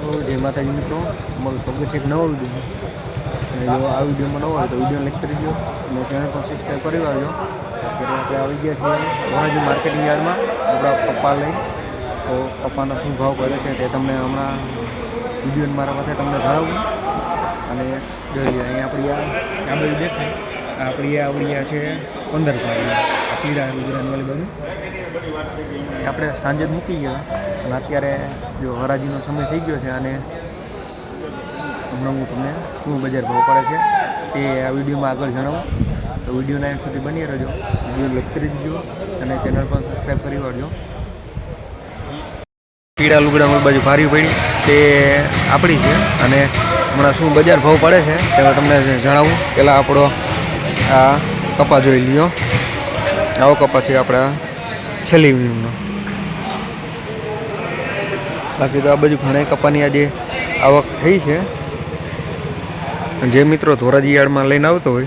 જય માતાજી મિત્રો, અમારું સ્વાગત છે એક નવો વીડિયો જો આ વિડીયોમાં નવો હોય તો વીડિયો લાઈક કરી દો અને ચેનલ પણ સબસ્ક્રાઈબ કરી આવજો અત્યારે આપણે આવી ગયા છીએ ધોરાજી માર્કેટિંગ યાર્ડમાં. આપણા પપ્પા લઈ. તો પપ્પાનો શું ભાવ કરે છે તે તમને હમણાં વીડિયો મારા પાસે તમને જણાવું. અને જોઈ લઈએ અહીંયા આપણી આ બાજુ દેખાય. આપણી આ આવડી છે પંદર આ પીળા ગુજરાતની બધું આપણે સાંજે મૂકી ગયા. અને અત્યારે જો હરાજીનો સમય થઈ ગયો છે અને હમણાં હું તમને શું બજાર ભાવ પડે છે તે આ વિડીયોમાં આગળ જણાવું. તો વિડીયોના એન્ડ સુધી બની રહેજો. વીડિયો લાઈક કરી દીજો અને ચેનલ પણ સબસ્ક્રાઈબ કરી વાળજો. પીળા લુગડા બાજુ ભારી પડી. તે આપણી છે અને હમણાં શું બજાર ભાવ પડે છે તે તમને જણાવું. પહેલાં આપણો આ કપા જોઈ લ્યો. આવો કપા છે આપણા છેલ્લી બાકી તો આ બાજુ ઘણા કપાની આજે આવક થઈ છે. જે મિત્રો ધોરાજી યાર્ડમાં લઈને આવતો હોય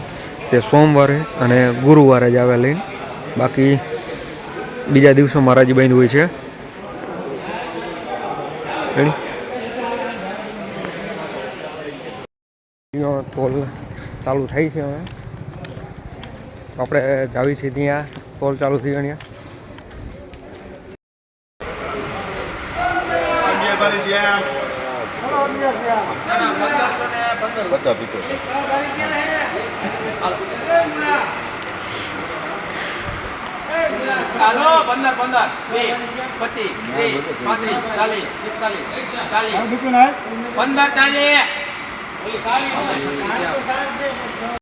તે સોમવારે અને ગુરુવારે જ આવે લઈને. બાકી બીજા દિવસો મહારાજી બંધ હોય છે? ટોલ ચાલુ થઈ છે હવે. આપણે જાવી છીએ ત્યાં. ટોલ ચાલુ થઈ ચાલો પંદર પંદર. બે પચીસ ત્રીસ પાંત્રીસ ચાલીસ પિસ્તાલીસ ચાલીસ. પંદર ચાલીસ.